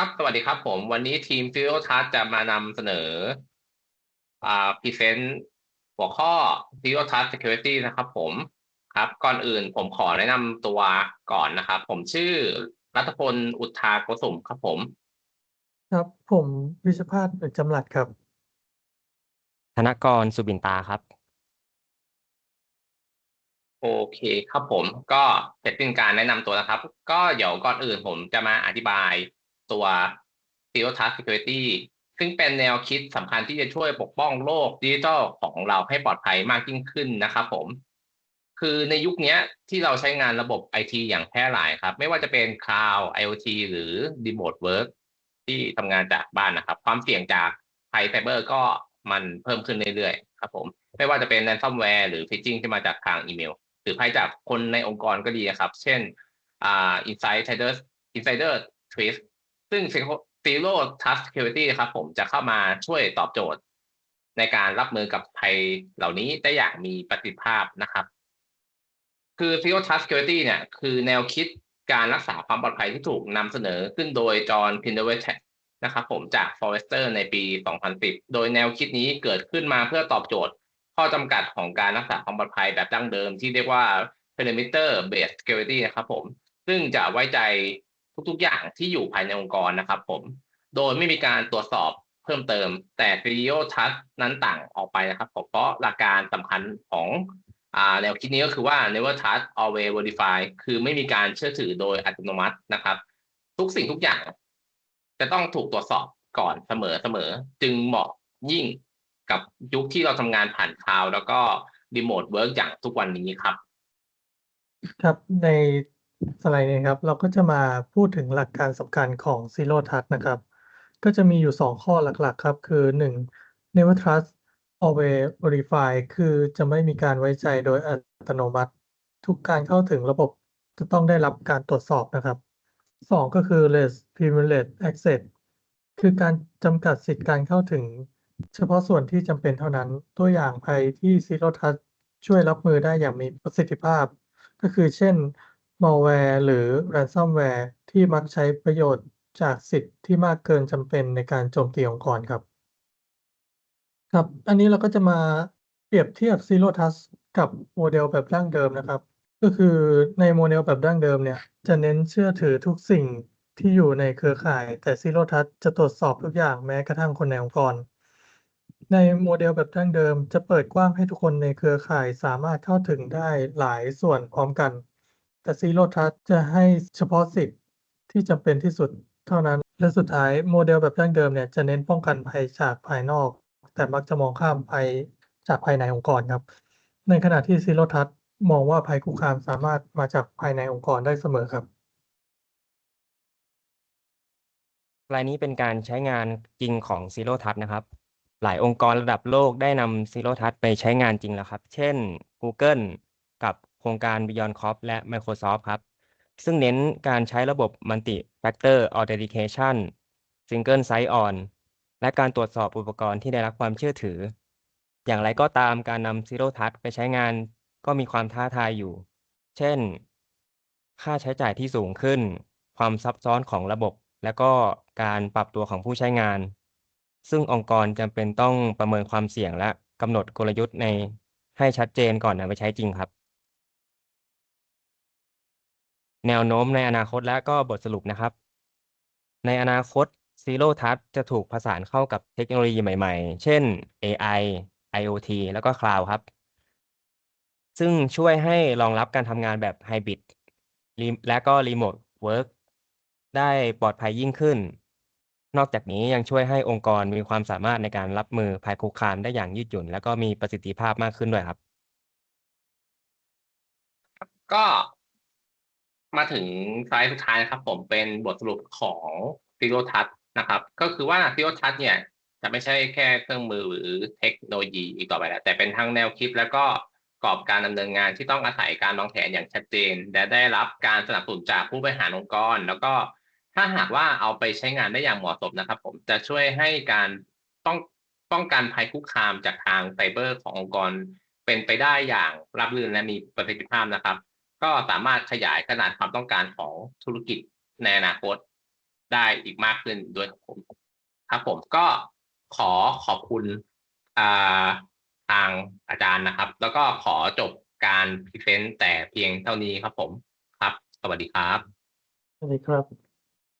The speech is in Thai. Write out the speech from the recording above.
ครับ สวัสดีครับผม วันนี้ทีม Zero Touch จะมานำเสนอ อ่าพรีเซนต์หัวข้อ Zero Touch Security นะครับผม ครับ ก่อนอื่นผมขอแนะนำตัวก่อนนะครับ ผมชื่อรัตพล อุทธาโกสุมครับผม ครับผมวิชภาสเป็นจำรัดครับ ธนกรสุบินตาครับ โอเคครับผม ก็เสร็จเป็นการแนะนำตัวนะครับ ก็เดี๋ยวก่อนอื่นผมจะมาอธิบาย ตัว Zero Trust Security ซึ่งเป็นแนวคิดสำคัญที่จะช่วยปกป้องโลกดิจิทัลของเราให้ปลอดภัยมากยิ่งขึ้นนะครับผม คือในยุคนี้ที่เราใช้งานระบบไอทีอย่างแพร่หลายครับ ไม่ว่าจะเป็น Cloud IoT หรือ Remote Work ที่ทำงานจากบ้านนะครับ ความเสี่ยงจากภัยไซเบอร์ก็มันเพิ่มขึ้นเรื่อยๆ ครับผม ไม่ว่าจะเป็น ransomware หรือ phishing ที่มาจากทางอีเมล หรือภัยจากคนในองค์กรก็ดีครับ เช่นอ่า insider insider threat ซึ่ง zero trust security ครับผมจะเข้ามาช่วยตอบโจทย์ ในการรับมือกับภัยเหล่านี้ได้อย่างมีประสิทธิภาพนะครับ คือ zero trust security เนี่ย คือแนวคิดการรักษาความปลอดภัยที่ถูกนำเสนอขึ้นโดยจอห์นพินเดเวชนะครับผมจาก Forrester ในปี 2010 โดยแนวคิดนี้เกิดขึ้นมาเพื่อตอบโจทย์ ข้อจำกัดของการรักษาความปลอดภัยแบบดั้งเดิมที่เรียกว่า perimeter based security นะครับผม ซึ่งจะไว้ใจ ทุกๆ อย่างที่อยู่ภายในองค์กรนะครับ ผม โดยไม่มีการตรวจสอบเพิ่มเติม แต่ Zero Trust นั้นต่างออกไปนะครับผมเพราะหลักการสำคัญของแนวคิดนี้ก็คือว่า never trust always verify คือไม่มีการเชื่อถือโดยอัตโนมัตินะครับ ทุกสิ่งทุกอย่าง จะต้องถูกตรวจสอบก่อนเสมอเสมอ จึงเหมาะยิ่งกับยุคที่เราทำงานผ่านคลาวด์แล้วก็รีโมทเวิร์กอย่างทุกวันนี้ครับ ครับใน สไลด์นี้ครับ เราก็จะมาพูดถึงหลักการสำคัญของ Zero Trust นะครับ ก็จะมีอยู่ 2 ข้อหลักๆ ครับ คือ 1. Never Trust Always Verify คือจะไม่มีการไว้ใจโดยอัตโนมัติ ทุกการเข้าถึงระบบจะต้องได้รับการตรวจสอบนะครับ 2 ก็คือ Less Privileged Access คือการจำกัดสิทธิการเข้าถึง เฉพาะส่วนที่จำเป็นเท่านั้น ตัวอย่างภัยที่ Zero Trust ช่วยรับมือได้อย่างมีประสิทธิภาพ ก็คือเช่น malware หรือ ransomware ที่มักใช้ประโยชน์จากสิทธิ์ที่มากเกินจำเป็นในการโจมตีองค์กรครับ ครับ อันนี้เราก็จะมาเปรียบเทียบ Zero Trust กับโมเดลแบบดั้งเดิมนะครับ ก็คือในโมเดลแบบดั้งเดิมเนี่ย จะเน้นเชื่อถือทุกสิ่งที่อยู่ในเครือข่าย แต่ Zero Trust จะตรวจสอบทุกอย่างแม้กระทั่งคนในองค์กร ในโมเดลแบบดั้งเดิม จะเปิดกว้างให้ทุกคนในเครือข่ายสามารถเข้าถึงได้หลายส่วนพร้อมกัน แต่ Zero Trust จะให้เฉพาะสิทธิ์ที่จำเป็นที่สุดเท่านั้น และสุดท้ายโมเดลแบบดั้งเดิมเนี่ยจะเน้นป้องกันภัยจากภายนอก แต่มักจะมองข้ามภัยจากภายในองค์กรครับ ในขณะที่ Zero Trust มองว่าภัยคุกคามสามารถมาจากภายในองค์กรได้เสมอครับรายนี้เป็นการใช้งานจริงของ Zero Trust นะครับ หลายองค์กรระดับโลกได้นำ Zero Trust ไปใช้งานจริงแล้วครับ เช่น Google กับโครงการ Beyond Corp และ Microsoft ครับ ซึ่งเน้นการใช้ระบบ Multi Factor Authentication Single Sign On และการตรวจสอบอุปกรณ์ที่ได้รับความเชื่อถือ อย่างไรก็ตามการนำ Zero Trust ไปใช้งานก็มีความท้าทายอยู่ เช่น ค่าใช้จ่ายที่สูงขึ้น ความซับซ้อนของระบบ และก็การปรับตัวของผู้ใช้งาน ซึ่งองค์กรจำเป็นต้องประเมินความเสี่ยงและกำหนดกลยุทธ์ในให้ชัดเจนก่อนนำไปใช้จริงครับ แนวโน้มในอนาคตและก็บทสรุปนะครับ ในอนาคต Zero Trust จะถูกผสานเข้ากับเทคโนโลยีใหม่ๆ เช่น AI IoT แล้วก็ Cloud ครับ ซึ่งช่วยให้รองรับการทำงานแบบไฮบริดและก็ Remote Work ได้ปลอดภัยยิ่งขึ้น นอกจากนี้ยังช่วยให้องค์กรมีความสามารถในการรับมือภัยคุกคามได้อย่างยืดหยุ่น และก็มีประสิทธิภาพมากขึ้นด้วยครับ ก็ มาถึงสไลด์สุดท้ายนะครับ ผมเป็นบทสรุปของ Zero Touch นะครับ ก็คือว่า Zero Touch เนี่ยจะไม่ใช่แค่เครื่องมือหรือเทคโนโลยีอีกต่อไปแล้ว แต่เป็นทั้งแนวคิดแล้วก็กรอบการดำเนินงานที่ต้องอาศัยการวางแผนอย่างชัดเจน และได้รับการสนับสนุนจากผู้บริหารองค์กร แล้วก็ถ้าหากว่าเอาไปใช้งานได้อย่างเหมาะสมนะครับ ผมจะช่วยให้การต้องป้องกันภัยคุกคามจากทางไซเบอร์ขององค์กรเป็นไปได้อย่างราบรื่นและมีประสิทธิภาพนะครับ ก็สามารถขยายขนาดความต้องการของธุรกิจในอนาคตได้อีกมากขึ้นด้วยครับผมครับผมก็ขอขอบคุณาทางอาจารย์นะครับ แล้วก็ขอจบการพรีเซนต์แต่เพียงเท่านี้ครับผมครับ สวัสดีครับ สวัสดีครับ